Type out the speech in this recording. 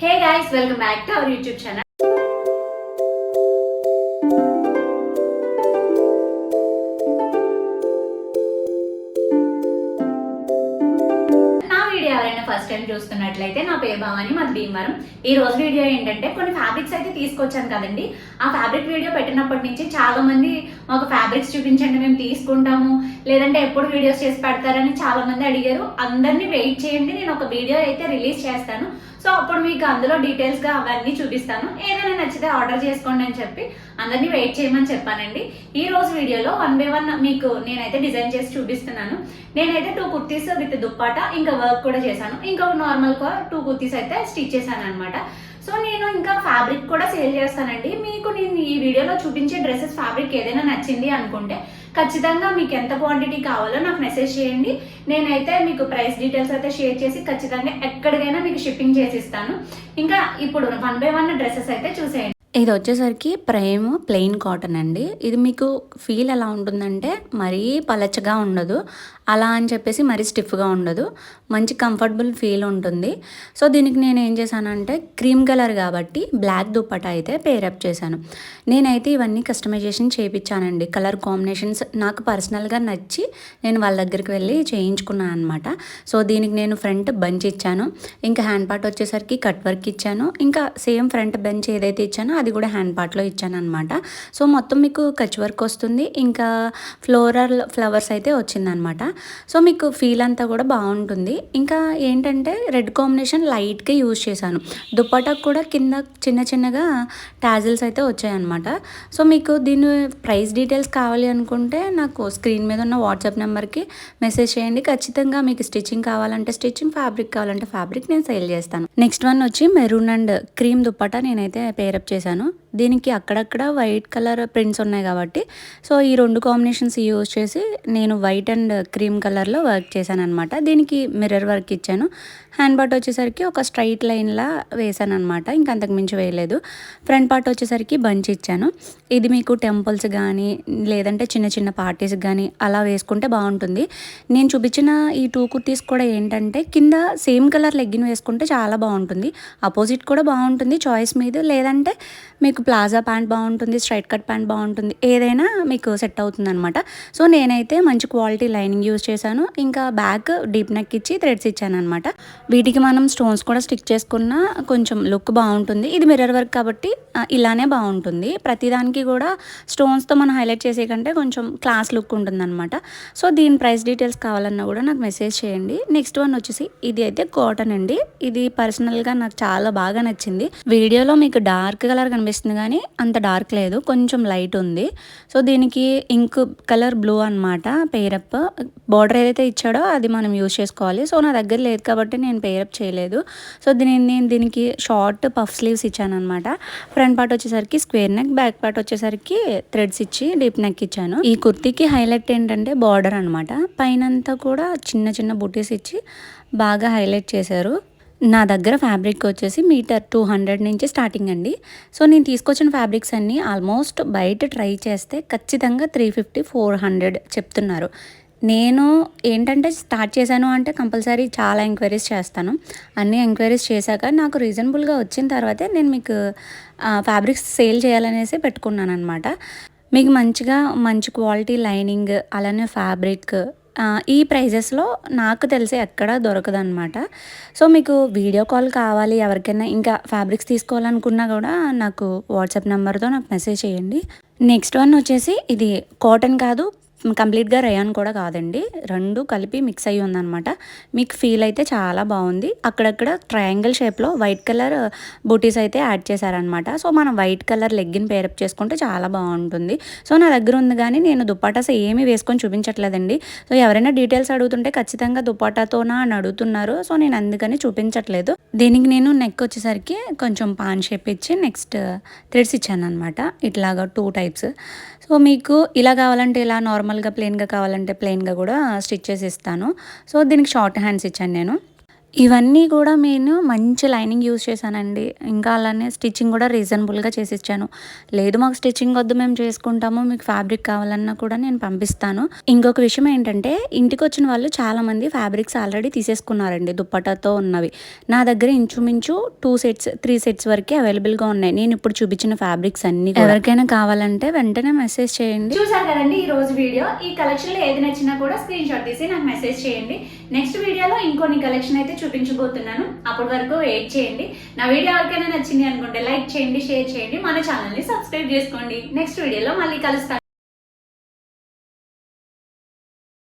Hey guys welcome back to our YouTube channel video ఎవరైనా first time చూస్తున్నట్లయితే నా పేరు భవాని మాది భీమవరం. ఈ రోజు వీడియో ఏంటంటే కొన్ని ఫ్యాబ్రిక్స్ అయితే తీసుకొచ్చాను కదండి. ఆ ఫ్యాబ్రిక్ వీడియో పెట్టినప్పటి నుంచి చాలా మంది మాకు ఫ్యాబ్రిక్స్ చూపించండి మేము తీసుకుంటాము. లేదంటే ఎప్పుడు వీడియోస్ చేసి పెడతారని చాలా మంది అడిగారు. అందరినీ వెయిట్ చేయండి నేను ఒక వీడియో అయితే రిలీజ్ చేస్తాను. సో అప్పుడు మీకు అందులో డీటెయిల్స్గా అవన్నీ చూపిస్తాను. ఏదైనా నచ్చితే ఆర్డర్ చేసుకోండి అని చెప్పి అందరినీ వెయిట్ చేయమని చెప్పానండి. ఈ రోజు వీడియోలో వన్ బై వన్ మీకు నేనైతే డిజైన్ చేసి చూపిస్తున్నాను. నేనైతే టూ కుర్తీస్ విత్ దుప్పాట ఇంకా వర్క్ కూడా చేశాను. ఇంకా నార్మల్గా టూ కుర్తీస్ అయితే స్టిచ్ చేశాను అనమాట సో నేను ఇంకా ఫ్యాబ్రిక్ కూడా సేల్ చేస్తానండి. మీకు నేను ఈ వీడియోలో చూపించే డ్రెస్సెస్ ఫ్యాబ్రిక్ ఏదైనా నచ్చింది అనుకుంటే ఖచ్చితంగా మీకు ఎంత క్వాంటిటీ కావాలో నాకు మెసేజ్ చేయండి. నేనైతే మీకు ప్రైస్ డీటెయిల్స్ అయితే షేర్ చేసి ఖచ్చితంగా ఎక్కడికైనా మీకు షిప్పింగ్ చేసి ఇస్తాను. ఇంకా ఇప్పుడు వన్ బై వన్ డ్రెస్సెస్ అయితే చూసేయండి. ఇది వచ్చేసరికి ప్రేమ్ ప్లెయిన్ కాటన్ అండి. ఇది మీకు ఫీల్ ఎలా ఉంటుందంటే మరీ పలచగా ఉండదు. అలా అని చెప్పేసి మరీ స్టిఫ్గా ఉండదు. మంచి కంఫర్టబుల్ ఫీల్ ఉంటుంది. సో దీనికి నేను ఏం చేశానంటే క్రీమ్ కలర్ కాబట్టి బ్లాక్ దుప్పట అయితే పేరప్ చేశాను. నేనైతే ఇవన్నీ కస్టమైజేషన్ చేయించానండి కలర్ కాంబినేషన్స్ నాకు పర్సనల్గా నచ్చి నేను వాళ్ళ దగ్గరికి వెళ్ళి చేయించుకున్నాను అనమాట సో దీనికి నేను ఫ్రంట్ బంచ్ ఇచ్చాను. ఇంకా హ్యాండ్ పార్ట్ వచ్చేసరికి కట్ వర్క్ ఇచ్చాను. ఇంకా సేమ్ ఫ్రంట్ బెంచ్ ఏదైతే ఇచ్చానో అది కూడా హ్యాండ్ పార్ట్లో ఇచ్చాను అనమాట సో మొత్తం మీకు కచ్ వర్క్ వస్తుంది. ఇంకా ఫ్లోరల్ ఫ్లవర్స్ అయితే వచ్చిందనమాట సో మీకు ఫీల్ అంతా కూడా బాగుంటుంది. ఇంకా ఏంటంటే రెడ్ కాంబినేషన్ లైట్గా యూజ్ చేశాను. దుప్పటాకు కూడా కింద చిన్న చిన్నగా ట్యాజిల్స్ అయితే వచ్చాయన్నమాట. సో మీకు దీని ప్రైస్ డీటెయిల్స్ కావాలి అనుకుంటే నాకు స్క్రీన్ మీద ఉన్న వాట్సాప్ నెంబర్కి మెసేజ్ చేయండి. ఖచ్చితంగా మీకు స్టిచ్చింగ్ కావాలంటే స్టిచ్చింగ్ ఫ్యాబ్రిక్ కావాలంటే ఫ్యాబ్రిక్ నేను సేల్ చేస్తాను. నెక్స్ట్ వన్ వచ్చి మెరూన్ అండ్ క్రీమ్ దుప్పటా నేనైతే పేరప్ చేశాను. దీనికి అక్కడక్కడ వైట్ కలర్ ప్రింట్స్ ఉన్నాయి కాబట్టి సో ఈ రెండు కాంబినేషన్స్ యూజ్ చేసి నేను వైట్ అండ్ క్రీమ్ కలర్లో వర్క్ చేశాను అనమాట దీనికి మిర్రర్ వర్క్ ఇచ్చాను. హ్యాండ్ పార్ట్ వచ్చేసరికి ఒక స్ట్రైట్ లైన్లా వేసాను అనమాట ఇంకా అంతకుమించి వేయలేదు. ఫ్రంట్ పార్ట్ వచ్చేసరికి బంచ్ ఇచ్చాను. ఇది మీకు టెంపుల్స్ కానీ లేదంటే చిన్న చిన్న పార్టీస్ కానీ అలా వేసుకుంటే బాగుంటుంది. నేను చూపించిన ఈ టూ కుర్తీస్ కూడా ఏంటంటే కింద సేమ్ కలర్ లెగ్గిన్ వేసుకుంటే చాలా బాగుంటుంది. అపోజిట్ కూడా బాగుంటుంది చాయిస్ మీద. లేదంటే మీకు ప్లాజా ప్యాంట్ బాగుంటుంది స్ట్రైట్ కట్ ప్యాంట్ బాగుంటుంది. ఏదైనా మీకు సెట్ అవుతుంది అనమాట సో నేనైతే మంచి క్వాలిటీ లైనింగ్ యూజ్ చేశాను. ఇంకా బ్యాక్ డీప్ నెక్ ఇచ్చి థ్రెడ్స్ ఇచ్చాను అనమాట వీటికి మనం స్టోన్స్ కూడా స్టిక్ చేసుకున్న కొంచెం లుక్ బాగుంటుంది. ఇది మిర్రర్ వర్క్ కాబట్టి ఇలానే బాగుంటుంది. ప్రతిదానికి కూడా స్టోన్స్తో మనం హైలైట్ చేసే కంటే కొంచెం క్లాస్ లుక్ ఉంటుందన్నమాట. సో దీని ప్రైస్ డీటెయిల్స్ కావాలన్నా కూడా నాకు మెసేజ్ చేయండి. నెక్స్ట్ వన్ వచ్చేసి ఇది అయితే కాటన్ అండి. ఇది పర్సనల్గా నాకు చాలా బాగా నచ్చింది. వీడియోలో మీకు డార్క్ కలర్ కనిపిస్తుంది కానీ అంత డార్క్ లేదు. కొంచెం లైట్ ఉంది. సో దీనికి ఇంక్ కలర్ బ్లూ అనమాట పేరప్ బార్డర్ ఏదైతే ఇచ్చాడో అది మనం యూజ్ చేసుకోవాలి. సో నా దగ్గర లేదు కాబట్టి నేను పేరప్ చేయలేదు. సో దీని నేను దీనికి షార్ట్ పఫ్ స్లీవ్స్ ఇచ్చాను అనమాట ఫ్రంట్ పార్ట్ వచ్చేసరికి స్క్వేర్ నెక్ బ్యాక్ పార్ట్ వచ్చేసరికి థ్రెడ్స్ ఇచ్చి డీప్ నెక్ ఇచ్చాను. ఈ కుర్తీకి హైలైట్ ఏంటంటే బార్డర్ అనమాట పైనంతా కూడా చిన్న చిన్న బుటీస్ ఇచ్చి బాగా హైలైట్ చేశారు. నా దగ్గర ఫ్యాబ్రిక్ వచ్చేసి మీటర్ టూ హండ్రెడ్ నుంచి స్టార్టింగ్ అండి. సో నేను తీసుకొచ్చిన ఫ్యాబ్రిక్స్ అన్నీ ఆల్మోస్ట్ బయట ట్రై చేస్తే ఖచ్చితంగా త్రీ ఫిఫ్టీ ఫోర్ హండ్రెడ్ చెప్తున్నారు. నేను ఏంటంటే స్టార్ట్ చేశాను అంటే కంపల్సరీ చాలా ఎంక్వైరీస్ చేస్తాను. అన్ని ఎంక్వైరీస్ చేశాక నాకు రీజనబుల్గా వచ్చిన తర్వాతే నేను మీకు ఫ్యాబ్రిక్స్ సేల్ చేయాలనేసి పెట్టుకున్నాను అనమాట మీకు మంచిగా మంచి క్వాలిటీ లైనింగ్ అలానే ఫ్యాబ్రిక్ ఈ ప్రైజెస్లో నాకు తెలిసి ఎక్కడ దొరకదనమాట సో మీకు వీడియో కాల్ కావాలి ఎవరికైనా ఇంకా ఫ్యాబ్రిక్స్ తీసుకోవాలనుకున్నా కూడా నాకు వాట్సాప్ నెంబర్తో నాకు మెసేజ్ చేయండి. నెక్స్ట్ వన్ వచ్చేసి ఇది కాటన్ కాదు కంప్లీట్గా రయాన్ కూడా కాదండి. రెండు కలిపి మిక్స్ అయ్యి ఉందన్నమాట. మీకు ఫీల్ అయితే చాలా బాగుంది. అక్కడక్కడ ట్రయాంగిల్ షేప్లో వైట్ కలర్ బూటీస్ అయితే యాడ్ చేశారనమాట సో మనం వైట్ కలర్ లెగ్గిన్ పేరప్ చేసుకుంటే చాలా బాగుంటుంది. సో నా దగ్గర ఉంది కానీ నేను దుప్పాటాస్ ఏమీ వేసుకొని చూపించట్లేదండి. సో ఎవరైనా డీటెయిల్స్ అడుగుతుంటే ఖచ్చితంగా దుప్పాటాతోనా అని అడుగుతున్నారు. సో నేను అందుకని చూపించట్లేదు. దీనికి నేను నెక్ వచ్చేసరికి కొంచెం పాన్ షేప్ ఇచ్చి నెక్స్ట్ థ్రెడ్స్ ఇచ్చాను అనమాట ఇట్లాగా టూ టైప్స్. సో మీకు ఇలా కావాలంటే ఇలా నార్మల్ నార్మల్గా ప్లెయిన్గా కావాలంటే ప్లెయిన్గా కూడా స్టిచ్ చేసి ఇస్తాను. సో దీనికి షార్ట్ హ్యాండ్స్ ఇచ్చాను నేను. ఇవన్నీ కూడా నేను మంచి లైనింగ్ యూస్ చేశానండి. ఇంకా అలానే స్టిచ్చింగ్ కూడా రీజనబుల్గా చేసి ఇచ్చాను లేదు మాకు స్టిచ్చింగ్ వద్దు మేము చేసుకుంటాము మీకు ఫ్యాబ్రిక్ కావాలన్నా కూడా నేను పంపిస్తాను. ఇంకొక విషయం ఏంటంటే ఇంటికి వచ్చిన వాళ్ళు చాలా మంది ఫ్యాబ్రిక్స్ ఆల్రెడీ తీసేసుకున్నారండి దుప్పటాతో ఉన్నవి. నా దగ్గర ఇంచుమించు టూ సెట్స్ త్రీ సెట్స్ వరకే అవైలబుల్గా ఉన్నాయి. నేను ఇప్పుడు చూపించిన ఫ్యాబ్రిక్స్ అన్ని. ఎవరికైనా కావాలంటే వెంటనే మెసేజ్ చేయండి. చూసారు కదండి ఈ రోజు వీడియో. ఈ కలెక్షన్లో ఏది నచ్చినా కూడా స్క్రీన్ షాట్ తీసి నాకు మెసేజ్ చేయండి. నెక్స్ట్ వీడియోలో ఇంకొన్ని కలెక్షన్ అయితే చూపించబోతున్నాను. అప్పటి వరకు వెయిట్ చేయండి. నా వీడియో ఎవరికైనా నచ్చింది అనుకుంటే లైక్ చేయండి షేర్ చేయండి. మన ఛానల్ని సబ్స్క్రైబ్ చేసుకోండి. నెక్స్ట్ వీడియోలో మళ్ళీ కలుస్తాను.